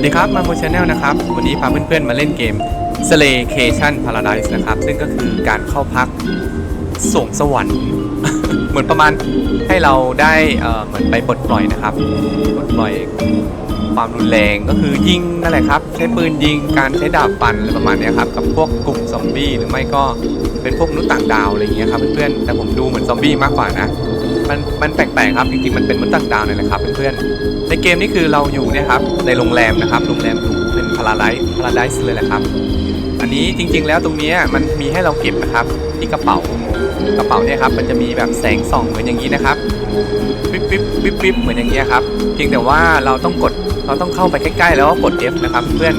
วัสดีครับมาโมชแนลนะครับ วันนี้พาเพื่อนๆมาเล่นเกม Slaycation Paradise นะครับ ซึ่งก็คือการเข้าพักสวงสวรรค์ เหมือนประมาณให้เราได้เหมือนไปปลดปล่อยนะครับปลดปล่อยความรุนแรงก็คือยิงนั่นแหละครับ ใช้ปืนยิงการใช้ดาบฟันอะไรประมาณนี้ครับ กับพวกกลุ่มซอมบี้หรือไม่ก็เป็นพวกมนุษย์ต่างดาวอะไรอย่างเงี้ยครับเพื่อนๆแต่ผมดูเหมือนซอมบี้มากกว่านะ มันมันแปลกๆครับจริงๆมันเป็นมนุษย์ต่างดาวเลยนะครับเพื่อนๆ ในเกมนี้คือเราอยู่เนี่ยครับในโรงแรมนะครับโรงแรมหรูเป็นพาราไลท์พาราไดส์เลยแหละครับ อันนี้จริงๆแล้วตรงเนี้ยมันมีให้เราเก็บนะครับที่กระเป๋ากระเป๋าเนี่ยครับมันจะมีแบบแสงส่องเหมือนอย่างนี้นะครับวิบวิบวิบวิบเหมือนอย่างเงี้ครับเพียงแต่ว่าเราต้องกดเราต้องเข้าไปใกล้ๆ แล้วก็กด F นะครับ เพื่อน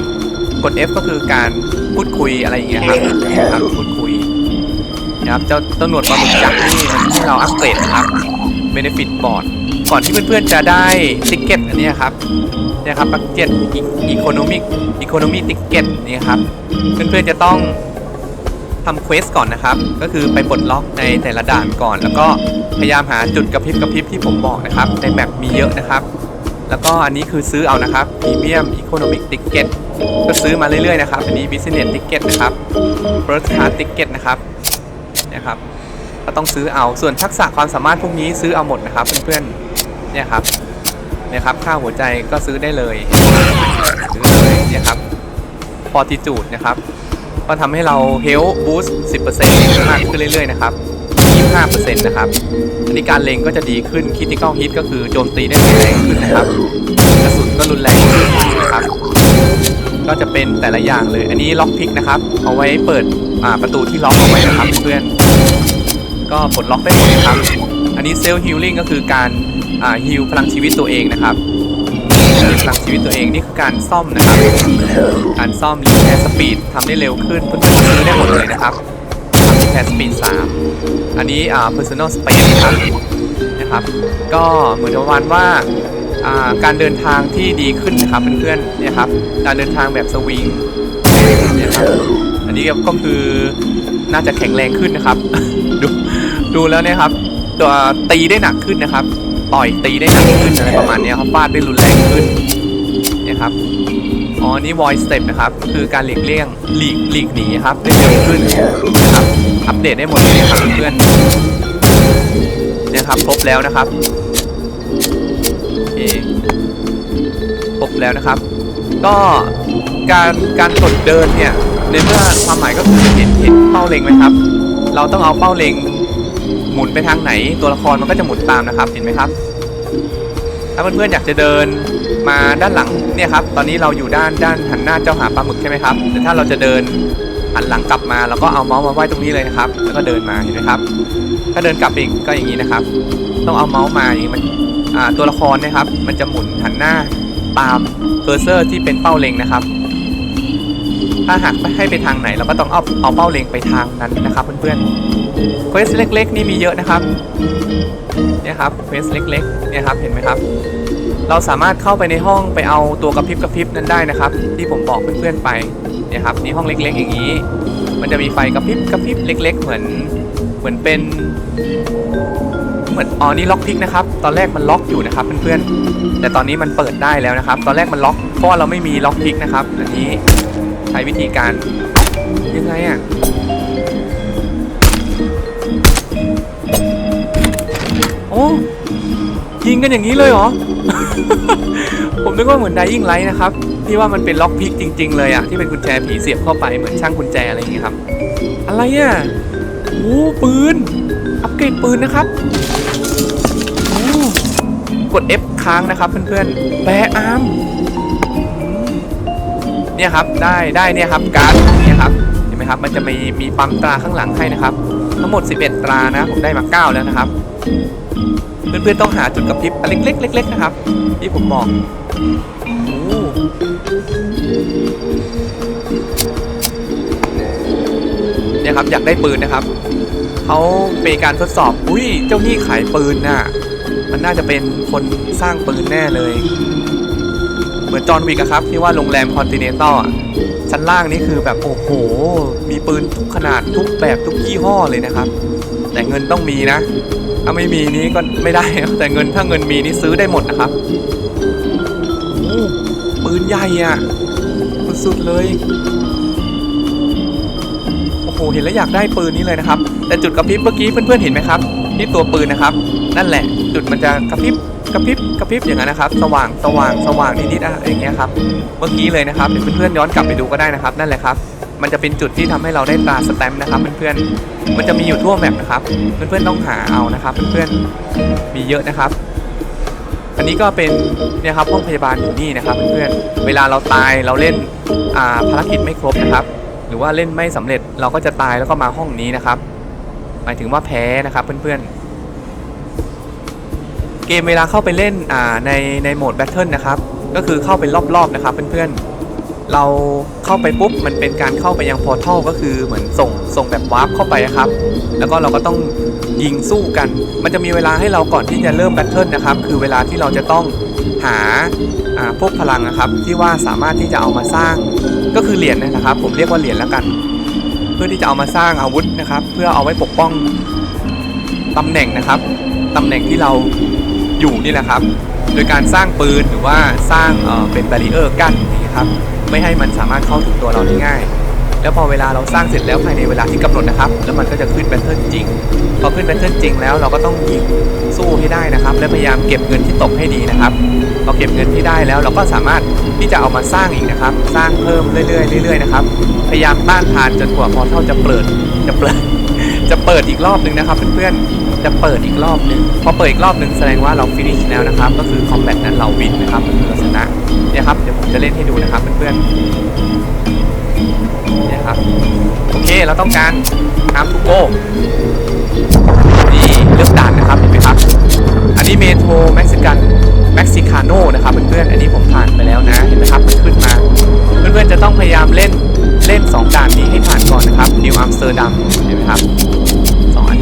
กด F ก็คือการพูดคุยอะไรอย่างเงี้ยครับนะครับพูดคุยนะครับเจ้าต้นหนวดปลาหมึกยักษ์นี่มันให้เราอัปเกรดนะครับ Benefit Board ก่อนที่เพื่อนๆจะได้ติเก็ตอันนี้ครับเนี่ยครับบักเก็ตอีโคโนมิกอีโคโนมีติ๊กเก็ตนี่ครับเพื่อนๆจะต้องทำเควสก่อนนะครับ ก็คือไปปลดล็อกในแต่ละด่านก่อน แล้วก็พยายามหาจุดกระพริบกระพริบที่ผมบอกนะครับ ในแมปมีเยอะนะครับ แล้วก็อันนี้คือซื้อเอานะครับพรีเมียมอีโคโนมิกติ๊กเก็ตก็ซื้อมาเรื่อยๆนะครับ อันนี้บิสเนสติ๊กเก็ตนะครับเฟิร์สคลาติ๊กเก็ตนะครับนี่ครับ ก็ต้องซื้อเอาส่วนทักษะความสามารถพวกนี้ซื้อเอาหมดนะครับเพื่อนๆ เนี่ยครับเนี่ยครับค่าหัวใจก็ซื้อได้เลยซื้อเลยเนี่ยครับฟอร์ติจูดนะครับ ก็ทำให้เราเฮลบูสต์10%มากขึ้นเรื่อยๆนะครับ25%นะครับอันนี้การเล็งก็จะดีขึ้นคิติคอลฮิตก็คือโจมตีได้แรงขึ้นนะครับกระสุนก็รุนแรงขึ้นนะครับก็จะเป็นแต่ละอย่างเลย อันนี้ล็อกพิกนะครับ เอาไว้เปิดประตูที่ล็อกเอาไว้นะครับเพื่อน ก็ปลดล็อกได้หมดนะครับ อันนี้เซลล์ฮิลลิ่งก็คือการ ฮิลพลังชีวิตตัวเองนะครับพลังชีวิตตัวเองนี่คือการซ่อมนะครับ การซ่อมรีแพร์สปีดทำได้เร็วขึ้นเพื่อนๆซื้อได้หมดเลยนะครับรีแพร์สปีด3อันนี้อ่า personal space นะครับนะครับ ก็เหมือนประมาณว่าอ่าการเดินทางที่ดีขึ้นนะครับเพื่อนๆเนี่ยครับการเดินทางแบบสวิงเนี่ยครับอันนี้ก็คือน่าจะแข็งแรงขึ้นนะครับ ดูดูแล้วเนี่ยครับ ตัวตีได้หนักขึ้นนะครับ ต่อยตีได้หนักขึ้นอะไรประมาณนี้ครับฟาดได้รุนแรงขึ้นนี่ยครับอ๋อนี่ voice step นะครับ คือการหลีกเลี่ยงหลีกหลีกหนีครับได้เร็วขึ้นนะครับอัปเดตได้หมดเลยครับเพื่อนนี่ยครับครบแล้วนะครับโอเคครบแล้วนะครับ ก็การการกดเดินเนี่ยในเมื่อความหมายก็คือเห็นเห็นเป้าเล็งไหมครับ เราต้องเอาเป้าเล็ง หมุนไปทางไหนตัวละครมันก็จะหมุนตามนะครับเห็นไหมครับ ถ้าเพื่อนๆอยากจะเดินมาด้านหลังเนี่ยครับ ตอนนี้เราอยู่ด้านด้านหันหน้าเจ้าหาปลาหมึกใช่ไหมครับแต่ถ้าเราจะเดินหันหลังกลับมาเราก็เอาเมาส์มาไว้ตรงนี้เลยนะครับ แล้วก็เดินมาเห็นไหมครับ ถ้าเดินกลับอีกก็อย่างนี้นะครับ ต้องเอาเมาส์มาอย่างนี้มันตัวละครนะครับ มันจะหมุนหันหน้าตามเคอร์เซอร์ที่เป็นเป้าเล็งนะครับ ถ้าหากไม่ให้ไปทางไหนเราก็ต้องเอาเอาเป้าเล็งไปทางนั้นนะครับเพื่อนๆ เควสเล็ก ๆ นี่มีเยอะนะครับ เนี่ยครับเควสเล็กๆ เนี่ยครับ เห็นไหมครับ เราสามารถเข้าไปในห้องไปเอาตัวกระพริบกระพริบนั้นได้นะครับ ที่ผมบอกเพื่อนๆไป เนี่ยครับนี่ห้องเล็ก ๆ อย่างนี้ มันจะมีไฟกระพริบกระพริบเล็ก ๆ เหมือน เหมือนเป็น เหมือน อ๋อ นี่ล็อกพิกนะครับ ตอนแรกมันล็อกอยู่นะครับเพื่อนๆ แต่ตอนนี้มันเปิดได้แล้วนะครับ ตอนแรกมันล็อก เพราะเราไม่มีล็อกพิกนะครับ อันนี้ใช้วิธีการยังไงอะ ยิงกันอย่างนี้เลยเหรอ ผมนึกว่าเหมือนไดยิ่งไลท์นะครับ ที่ว่ามันเป็นล็อกพิกจริง ๆ เลยอะที่เป็นกุญแจผีเสียบเข้าไปเหมือนช่างกุญแจอะไรอย่างเงี้ครับ อะไรอะโอ้ปืน อัปเกรดปืนนะครับกด F ค้างนะครับเพื่อนๆแบอาร์มเนี่ยครับได้ได้เนี่ยครับการ์ดเนี่ยครับเห็นไหมครับมันจะมีมีปั๊มตราข้างหลังให้นะครับ ทั้งหมด 11 ตรานะผมได้มา 9 แล้วนะครับ เพื่อนๆต้องหาจุดกระพริบอันเล็กๆเล็กๆนะครับ ที่ผมบอกเนี่ยครับอยากได้ปืนนะครับเขาเป็นการทดสอบ อุ้ยเจ้าหนี้ขายปืนน่ะ มันน่าจะเป็นคนสร้างปืนแน่เลย เหมือนจอห์นวิกอะครับที่ว่าโรงแรมคอนติเนนตัลชั้นล่างนี่คือแบบโอ้โห มีปืนทุกขนาดทุกแบบทุกยี่ห้อเลยนะครับ แต่เงินต้องมีนะ ถ้าไม่มีนี้ก็ไม่ได้แต่เงินถ้าเงินมีนี่ซื้อได้หมดนะครับปืนใหญ่อะสุดๆเลยโอ้โหเห็นแล้วอยากได้ปืนนี้เลยนะครับ แต่จุดกระพริบเมื่อกี้เพื่อนๆเห็นไหมครับ ที่ตัวปืนนะครับ นั่นแหละ จุดมันจะกระพริบกระพริบกระพริบอย่างนั้นนะครับ สว่างสว่างสว่างนิดๆอะไรอย่างเงี้ยครับ เมื่อกี้เลยนะครับเดี๋ยวเพื่อนๆย้อนกลับไปดูก็ได้นะครับ นั่นแหละครับ มันจะเป็นจุดที่ทำให้เราได้ตราสแตมป์นะครับเพื่อนๆ มันจะมีอยู่ทั่วแมปนะครับ เพื่อนๆต้องหาเอานะครับเพื่อนๆ มีเยอะนะครับ อันนี้ก็เป็นเนี่ยครับห้องพยาบาลอยู่นี่นะครับเพื่อนๆ เวลาเราตายเราเล่นอ่าภารกิจไม่ครบนะครับ หรือว่าเล่นไม่สำเร็จเราก็จะตายแล้วก็มาห้องนี้นะครับ หมายถึงว่าแพ้นะครับเพื่อนๆเกมเวลาเข้าไปเล่นอ่าในในโหมดแบทเทิลนะครับ ก็คือเข้าไปรอบๆนะครับเพื่อนๆ เราเข้าไปปุ๊บมันเป็นการเข้าไปยังพอร์ทัลก็คือเหมือนส่งส่งแบบวาร์ปเข้าไปครับ แล้วก็เราก็ต้องยิงสู้กัน มันจะมีเวลาให้เราก่อนที่จะเริ่มแบทเทิลนะครับ คือเวลาที่เราจะต้องหาพวกพลังนะครับ ที่ว่าสามารถที่จะเอามาสร้างก็คือเหรียญนนะครับ ผมเรียกว่าเหรียญแล้วกัน เพื่อที่จะเอามาสร้างอาวุธนะครับ เพื่อเอาไว้ปกป้องตำแหน่งนะครับตำแหน่งที่เราอยู่นี่แหละครับ โดยการสร้างปืนหรือว่าสร้างเอ่อเป็นบารีเออร์กั้นนี่ครับ ไม่ให้มันสามารถเข้าถึงตัวเราได้ง่าย แล้วพอเวลาเราสร้างเสร็จแล้วภายในเวลาที่กำหนดนะครับ แล้วมันก็จะขึ้นแบทเทิลจริง พอขึ้นแบทเทิลจริงแล้วเราก็ต้องยิงสู้ให้ได้นะครับ และพยายามเก็บเงินที่ตกให้ดีนะครับพอเก็บเงินที่ได้แล้วเราก็สามารถที่จะเอามาสร้างอีกนะครับ สร้างเพิ่มเรื่อยๆเรื่อยๆนะครับ พยายามต้านทานจนกว่าพอเท่าจะเปิดจะเปิดจะเปิดอีกรอบหนึ่งนะครับเพื่อนๆ จะเปิดอีกรอบหนึ่งพอเปิดอีกรอบหนึ่งแสดงว่าเราฟินิชแล้วนะครับ ก็คือคอมแบทนั้นเราวินนะครับก็คือเราชนะเนี่ยครับเดี๋ยวผมจะเล่นให้ดูนะครับเพื่อนๆเนี่ยครับโอเคเราต้องการน้ำทูโก้นี่เลือกด่านนะครับเห็นไหมครับ อันนี้เมโทรเม็กซิกันเม็กซิคาโนนะครับเพื่อนๆอันนี้ผมผ่านไปแล้วนะเห็นไหมครับมันขึ้นมา เพื่อนๆจะต้องพยายามเล่นเล่น 2 ด่านนี้ให้ผ่านก่อนนะครับนิวอัมสเตอร์ดัมเห็นไหมครับ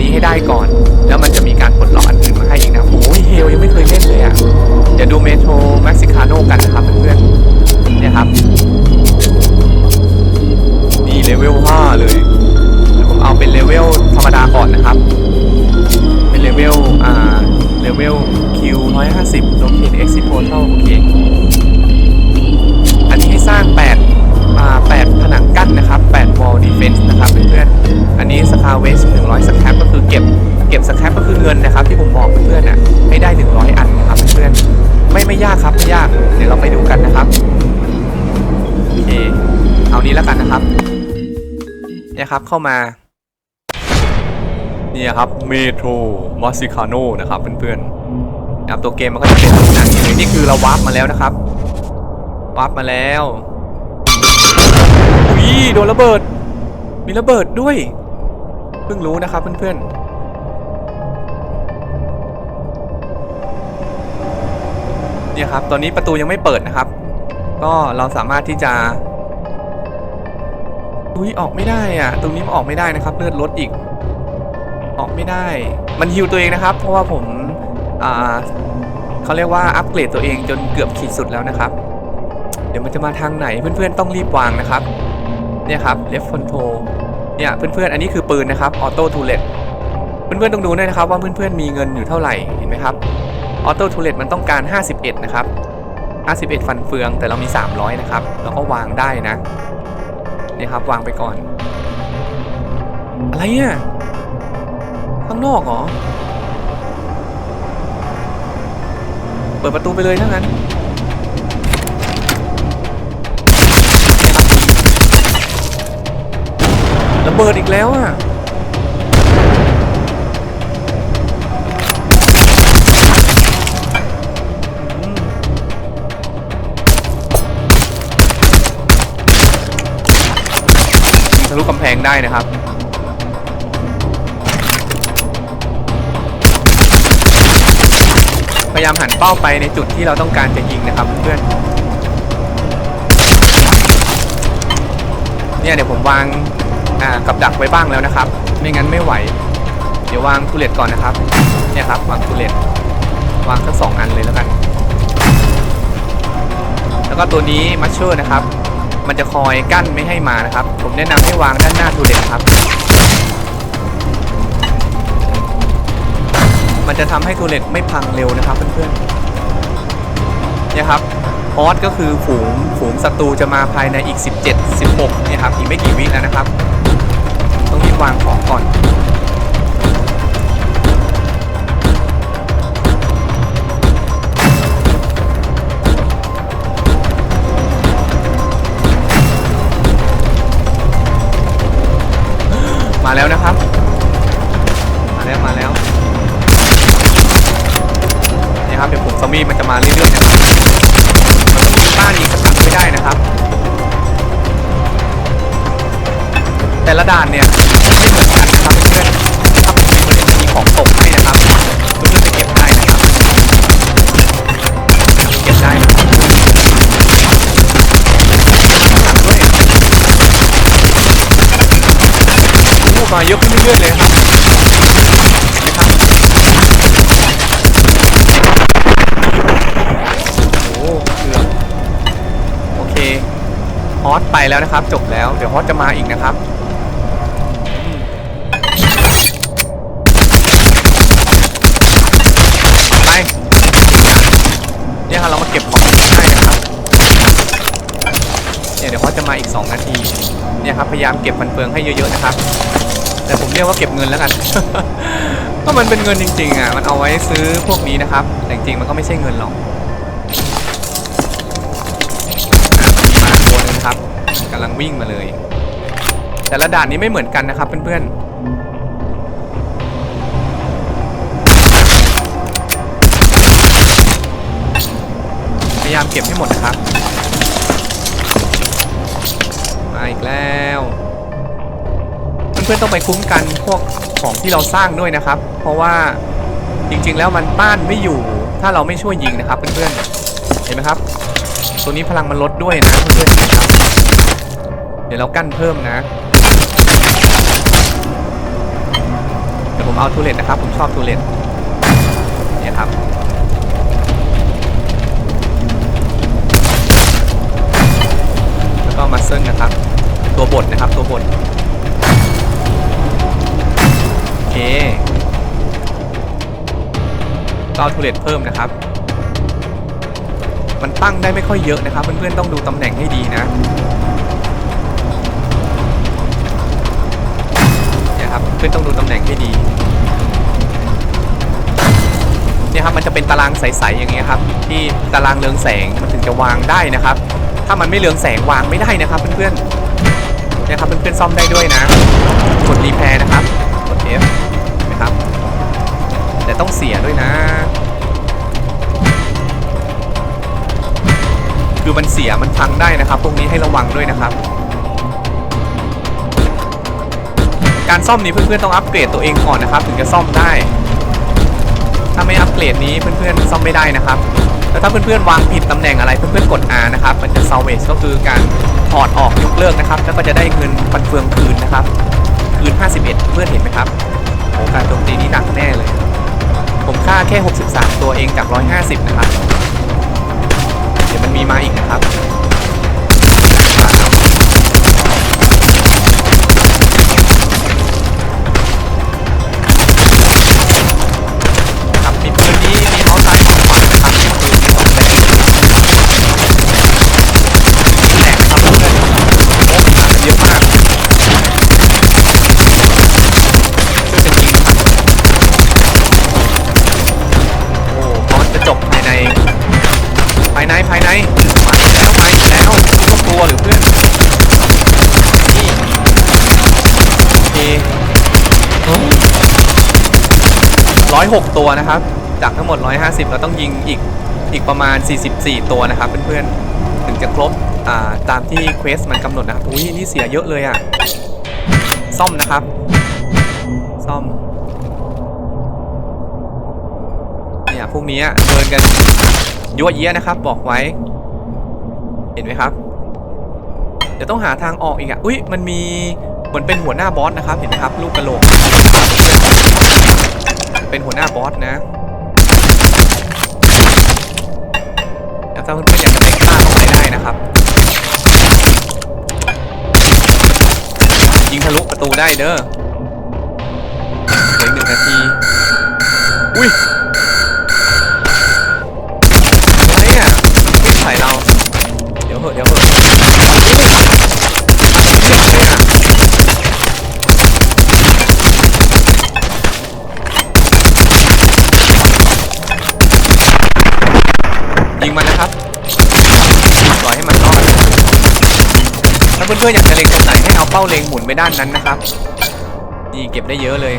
นี้ให้ได้ก่อน แล้วมันจะมีการปลดล็อกอันอื่นมาให้อีกนะโอ้ยเฮลยังไม่เคยเล่นเลยอะเดี๋ยวดูเมโทรเม็กซิคาโนกันนะครับเพื่อนๆเนี่ยครับนี่เลเวล5เลย ครับเข้ามานี่ครับเมโทรมอสซิคาโนนะครับเพื่อนๆนะครับตัวเกมมันก็จะเป็นลักษณะนี้นี่คือเราวาร์ปมาแล้วนะครับวาร์ปมาแล้วอุ้ยโดนระเบิด มีระเบิดด้วยเพิ่งรู้นะครับเพื่อนๆเนี่ยครับ ตอนนี้ประตูยังไม่เปิดนะครับ ก็เราสามารถที่จะ อุ้ยออกไม่ได้อะ ตรงนี้มันออกไม่ได้นะครับ เลือดลดอีก ออกไม่ได้ มันฮิวตัวเองนะครับ เพราะว่าผมอ่าเขาเรียกว่าอัปเกรดตัวเองจนเกือบขีดสุดแล้วนะครับ เดี๋ยวมันจะมาทางไหนเพื่อนๆต้องรีบวางนะครับ เนี่ยครับ left control เนี่ยเพื่อนๆอันนี้คือปืนนะครับ auto turret เพื่อนๆต้องดูด้วยนะครับ ว่าเพื่อนๆมีเงินอยู่เท่าไหร่เห็นไหมครับ auto turret มันต้องการ 51 นะครับ 51 ฟันเฟืองแต่เรามี 300 นะครับเราก็วางได้นะ เนี่ยครับวางไปก่อน อะไรเนี่ยข้างนอกเหรอ เปิดประตูไปเลยถ้านั้นระเบิดอีกแล้วอะ ทะลุกำแพงได้นะครับ พยายามหันเป้าไปในจุดที่เราต้องการจะยิงนะครับเพื่อนเนี่ยเดี๋ยวผมวางกับดักไว้บ้างแล้วนะครับ ไม่งั้นไม่ไหว เดี๋ยววางทูเลตก่อนนะครับ เนี่ยครับวางทูเลตวางทั้งสองอันเลยแล้วกัน แล้วก็ตัวนี้มัชเชอร์นะครับ มันจะคอยกั้นไม่ให้มานะครับ ผมแนะนำให้วางด้านหน้าทูเลตครับ มันจะทำให้ทูเลตไม่พังเร็วนะครับเพื่อนๆเนี่ยครับฮอสก็คือฝูงฝูงศัตรูจะมาภายในอีก 17 16เนี่ยครับอีกไม่กี่วิแล้วนะครับ ต้องรีบวางของก่อน มาแล้วนะครับ มาแล้วมาแล้วนี่ครับเดี๋ยวผมซอมบี้มันจะมาเรื่อยๆนะครับมันต้องมีบ้านอีกกระตักไม่ได้นะครับ แต่ละด่านเนี่ย มาเยอะขึ้นเรื่อยๆเลยครับนะครับโอ้เกือบโอเคฮอตไปแล้วนะครับ จบแล้ว เดี๋ยวฮอตจะมาอีกนะครับไปเนี่ยครับเรามาเก็บของได้นะครับเนี่ยเดี๋ยวฮอตจะมาอีก 2 นาทีเนี่ยครับพยายามเก็บฟันเฟืองให้เยอะๆนะครับ แต่ผมเรียกว่าเก็บเงินแล้วกัน ก็มันเป็นเงินจริง ๆอะมันเอาไว้ซื้อพวกนี้นะครับ แต่จริงๆมันก็ไม่ใช่เงินหรอกมาตัวหนึงครับกำลังวิ่งมาเลย แต่ละด่านนี้ไม่เหมือนกันนะครับเพื่อนๆพยายามเก็บให้หมดนะครับ มาอีกแล้ว พื่อนๆต้องไปคุ้มกันพวกของที่เราสร้างด้วยนะครับ เพราะว่าจริงๆแล้วมันต้านไม่อยู่ ถ้าเราไม่ช่วยยิงนะครับเพื่อนๆเห็นไหมครับ ตัวนี้พลังมันลดด้วยนะเพื่อนๆเห็นไหมครับเดี๋ยวเรากั้นเพิ่มนะเดี๋ยวผมเอาทูเลตนะครับ ผมชอบทูเลตเนี่ยครับแล้วก็มาเซิลนะครับ ตัวบดนะครับตัวบด เคก็เอาทูเลตเพิ่มนะครับ มันตั้งได้ไม่ค่อยเยอะนะครับ เพื่อนๆต้องดูตำแหน่งให้ดีนะเนี่ยครับเพื่อนต้องดูตำแหน่งให้ดีเนี่ยครับมันจะเป็นตารางใสๆอย่างเงี้ยครับ ที่ตารางเรืองแสงมันถึงจะวางได้นะครับ ถ้ามันไม่เรืองแสงวางไม่ได้นะครับเพื่อนๆเนี่ยครับเพื่อนๆซ่อมได้ด้วยนะกดรีแพร์นะครับ F นะครับ แต่ต้องเสียด้วยนะ คือมันเสียมันพังได้นะครับ พวกนี้ให้ระวังด้วยนะครับ การซ่อมนี้เพื่อนๆต้องอัปเกรดตัวเองก่อนนะครับ ถึงจะซ่อมได้ ถ้าไม่อัปเกรดนี้เพื่อนๆซ่อมไม่ได้นะครับแล้วถ้าเพื่อนๆวางผิดตำแหน่งอะไรเพื่อนๆกด R นะครับ มันจะ salvage ก็คือการถอดออกยกเลิกนะครับ แล้วก็จะได้เงินฟันเฟืองคืนนะครับ คืน 51 เพื่อนเห็นไหมครับโอ้การโจมตีนี้หนักแน่เลย ผมฆ่าแค่ 63 ตัวเองจาก 150 นะครับ เดี๋ยวมันมีมาอีกนะครับครับ 106 ตัวนะครับ จากทั้งหมด 150 เราต้องยิงอีกอีกประมาณ 44 ตัวนะครับเพื่อนๆ ถึงจะครบตามที่เควสมันกำหนดนะครับ อุ้ยนี่เสียเยอะเลยอะ่ะ ซ่อมนะครับ ซ่อม เนี่ยพวกนี้เดินกันยั่วเยี้ยนะครับ บอกไว้ เห็นไหมครับ เดี๋ยวต้องหาทางออกอีกอะ่ะ อุ้ยมันมีเหมือนเป็นหัวหน้าบอสนะครับ เห็นไหมครับ ลูกกระโหลก เป็นหัวหน้าบอสนะแล้วถ้าเพื่อนๆอยากจะไปฆ่าก็ไปได้นะครับ ยิงทะลุประตูได้เด้อเหลือหนึ่งนาที อุ้ย เพื่อนๆอยากจะเล็งตรงไหนให้เอาเป้าเล็งหมุนไปด้านนั้นนะครับนี่เก็บได้เยอะเลย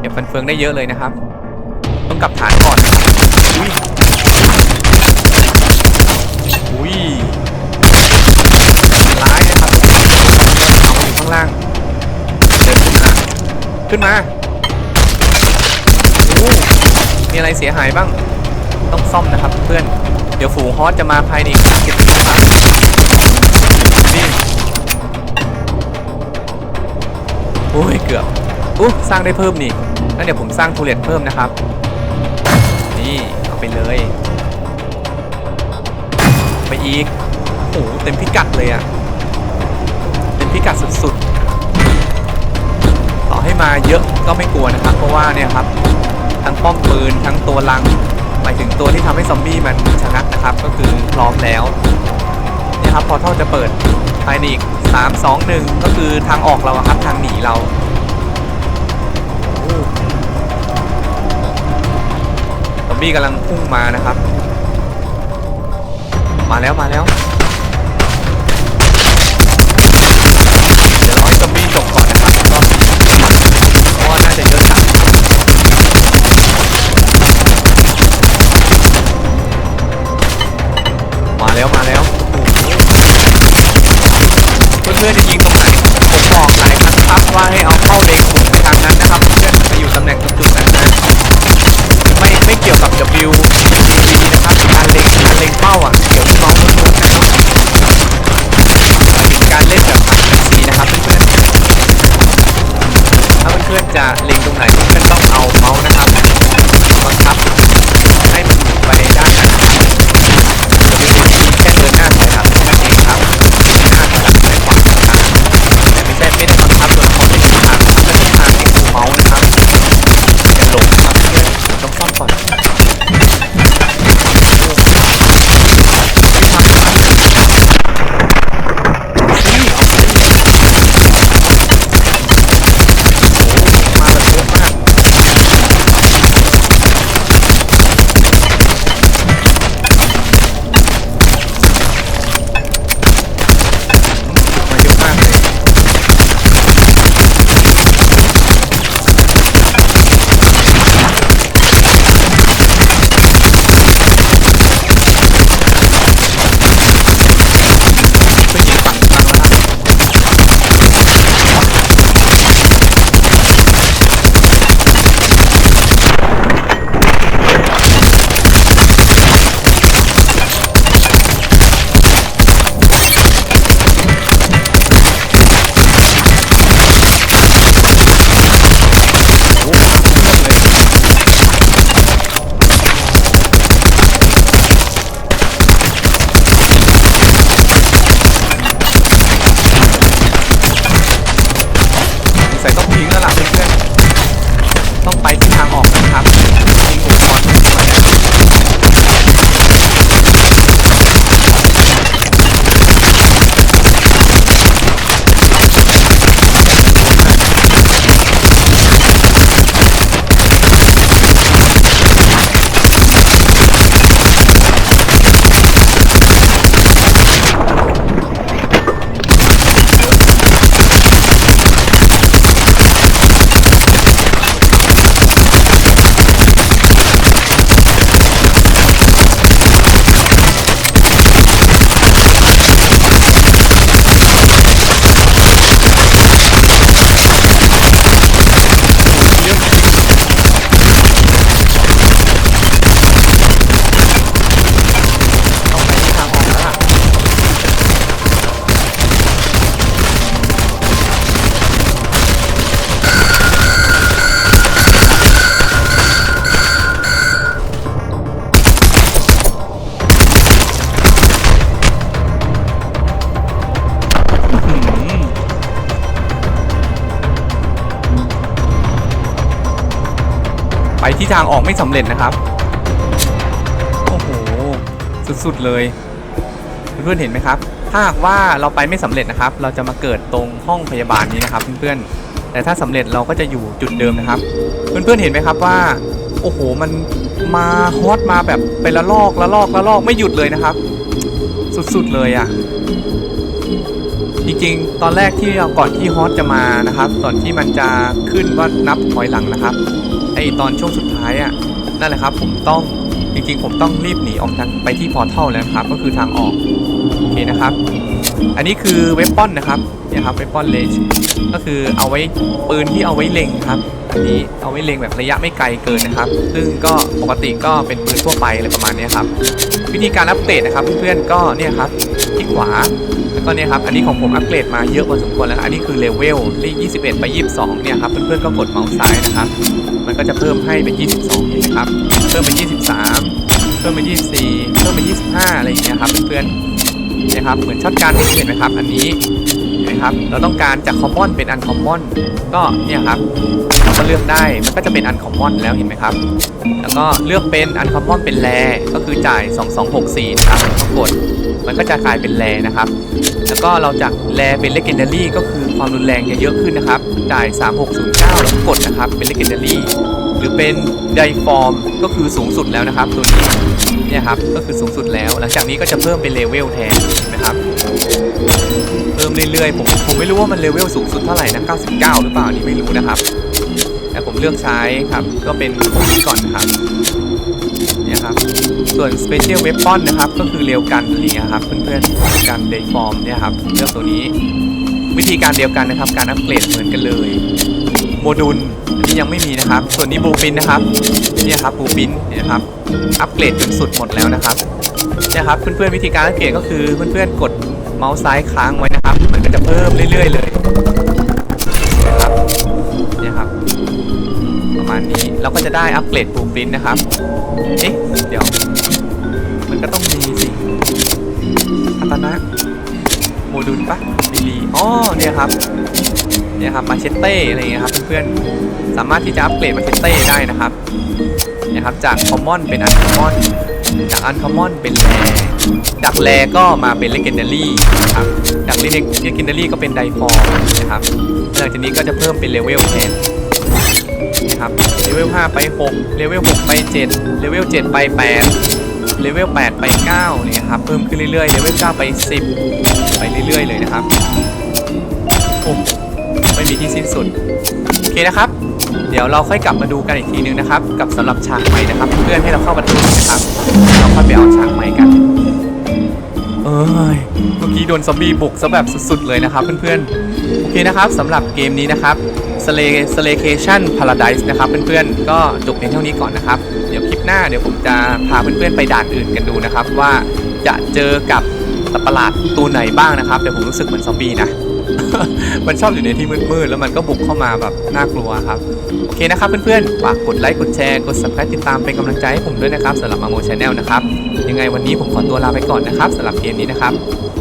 เก็บฟันเฟืองได้เยอะเลยนะครับ ต้องกลับฐานก่อนอุ้ยอุ้ยร้ายนะครับเอาอยู่ข้างล่างเดินขึ้นมาขึ้นมาโอ้มีอะไรเสียหายบ้างต้องซ่อมนะครับเพื่อนเดี๋ยวฝูงฮอสจะมาภายในอีกสามสิบนะครับ อ้ยเกือบอู้สร้างได้เพิ่มนี่งั้นเดี๋ยวผมสร้างทูเลตเพิ่มนะครับ นี่เอาไปเลย ไปอีกโอ้โหเต็มพิกัดเลยอะเต็มพิกัดสุดๆ ต่อให้มาเยอะก็ไม่กลัวนะครับ เพราะว่าเนี่ยครับ ทั้งป้อมปืนทั้งตัวลังหมายถึงตัวที่ทำให้ซอมบี้มันชะงักนะครับ ก็คือพร้อมแล้วเนี่ยครับพอเท่าจะเปิด ภายในอีก3 2 1ก็คือทางออกเราอะครับทางหนีเราซอมบี้กำลังพุ่งมานะครับ มาแล้วมาแล้ว ที่ทางออกไม่สำเร็จนะครับ โอ้โห สุดๆเลย เพื่อนๆเห็นไหมครับ ถ้าหากว่าเราไปไม่สำเร็จนะครับ เราจะมาเกิดตรงห้องพยาบาลนี้นะครับเพื่อนๆ แต่ถ้าสำเร็จเราก็จะอยู่จุดเดิมนะครับ เพื่อนๆเห็นไหมครับว่า โอ้โห มันมาฮอตมาแบบเป็นละลอกละลอกละลอกไม่หยุดเลยนะครับ สุดๆเลยอะ่ะจริงๆ ตอนแรกที่เราก่อนที่ฮอตจะมานะครับก่อนที่มันจะขึ้นว่านับถอยหลังนะครับ ตอนช่วงสุดท้ายอะ่ะนั่นแหละครับ ผมต้องจริงๆ ผมต้องรีบหนีออกทางไปที่พอร์ทัลแล้วครับ ก็คือทางออกโอเคนะครับ อันนี้คือเวปปอนนะครับเนี่ยครับเวปปอนเลนก็คือเอาไว้ปืนที่เอาไว้เล็งครับ อันนี้เอาไว้เล็งแบบระยะไม่ไกลเกินนะครับ ซึ่งก็ปกติก็เป็นปืนทั่วไปอะไรประมาณนี้ครับ วิธีการอัปเกรดนะครับเพื่อนๆก็เนี่ยครับ ขวา แล้วก็เนี่ยครับ อันนี้ของผมอัปเกรดมาเยอะพอสมควรแล้ว อันนี้คือเลเวลที่ 21 ไป 22 เนี่ยครับ เพื่อนๆก็กดเมาส์ซ้ายนะครับ มันก็จะเพิ่มให้เป็น 22เห็นไหมครับ เพิ่มเป็น 23 เพิ่มเป็น 24 เพิ่มเป็น 25 อะไรอย่างเงี้ยครับเพื่อนๆนี่ยครับ เหมือนช็อตการเห็นไหมครับ อันนี้นไหมครับ เราต้องการจากคอมมอนเป็นอันคอมมอน ก็เนี่ยครับเราก็เลือกได้ มันก็จะเป็นอันคอมมอนแล้วเห็นไหมครับ แล้วก็เลือกเป็นอันคอมมอนเป็นแรก็คือจ่าย 2264 นะครับกด มันก็จะกลายเป็นแรนะครับ แล้วก็เราจากแรเป็นเล g เ n นดารี่ก็คือความรุนแรงจะเยอะขึ้นนะครับ จ่าย 3609 แล้วกดนะครับ เป็นเล g เ n นดารี่หรือเป็นไดฟอร์มก็คือสูงสุดแล้วนะครับ ตัวนี้เนี่ยครับก็คือสูงสุดแล้ว หลังจากนี้ก็จะเพิ่มเป็นเลเวลแทนนะครับเพิ่มเรื่อยๆผมผมไม่รู้ว่ามันเลเวลสูงสุดเท่าไหร่นะ 99 หรือเปล่านี่ไม่รู้นะครับแต่ผมเลือกใช้ครับก็เป็นพวกนี้ก่อนนะครับ เนี่ยครับ ส่วน Special Weapon นะครับ ก็คือเร็วกันนี้ครับเพื่อนๆการ Dayform เนี่ยครับเลือกตัวนี้ วิธีการเดียวกันนะครับ การอัปเกรดเหมือนกันเลยโมดูลอันนี้ยังไม่มีนะครับ ส่วนนี้บูปินนะครับเนี่ยครับบูปินเนี่ยนะครับอัปเกรดจนสุดหมดแล้วนะครับเนี่ยครับเพื่อนๆวิธีการอัปเกรดก็คือเพื่อนๆกดเมาส์ซ้ายค้างไว้นะครับ มันก็จะเพิ่มเรื่อยๆเลยนะครับเนี่ยครับประมาณนี้เราก็จะได้อัปเกรดบูปินนะครับ เอ๊ะเดี๋ยว มันก็ต้องมีสิอัตนะโมดูลปะมีลีอ๋อเนี่ยครับเนี่ยครับมาเชตเต้อะไรเงี้ยครับเพื่อนๆสามารถที่จะอัปเกรดมาเชตเต้ได้นะครับเนี่ยครับจากคอมมอนเป็นอันคอมมอนจากอันคอมมอนเป็นแรจากแรก็มาเป็นเลเกนเดารี่นะครับจากเลเกนเดารี่ก็เป็นไดฟอร์นะครับหลังจากนี้ก็จะเพิ่มเป็นเลเวลแทนนะครับ เลเวล5ไป6เลเวล6ไป7เลเวล7ไป8เลเวล8ไป9เนี่ยครับเพิ่มขึ้นเรื่อยๆเลเวล9ไป 10 ไปเรื่อยๆเลยนะครับโอ้ไม่มีที่สิ้นสุดโอเคนะครับ เดี๋ยวเราค่อยกลับมาดูกันอีกทีนึงนะครับ กับสำหรับฉากใหม่นะครับ เพื่อนให้เราเข้าประตูนะครับเราค่อยไปเอาฉากใหม่กันเอ้ยเมื่อกี้โดนซอมบี้บุกซะแบบสุดๆเลยนะครับเพื่อนๆ โอเคนะครับสำหรับเกมนี้นะครับ Slay Slaycation Paradise นะครับเพื่อนๆ ก็จบเพียงเท่านี้ก่อนนะครับ เดี๋ยวคลิปหน้าเดี๋ยวผมจะพาเพื่อนๆไปด่านอื่นกันดูนะครับ ว่าจะเจอกับสัตว์ประหลาดตัวไหนบ้างนะครับ แต่ผมรู้สึกเหมือนซอมบี้นะ มันชอบอยู่ในที่มืดๆ แล้วมันก็บุกเข้ามาแบบน่ากลัวครับ โอเคนะครับเพื่อนๆ ฝากกดไลค์กดแชร์กด subscribe ติดตามเป็นกำลังใจให้ผมด้วยนะครับสำหรับมาโมชแนลนะครับ ยังไงวันนี้ผมขอตัวลาไปก่อนนะครับสำหรับเกมนี้นะครับ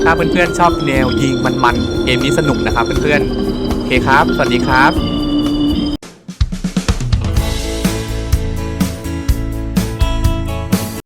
ถ้าเพื่อนๆชอบแนวยิงมันๆ เกมนี้สนุกนะครับเพื่อนๆ เคครับ สวัสดีครับ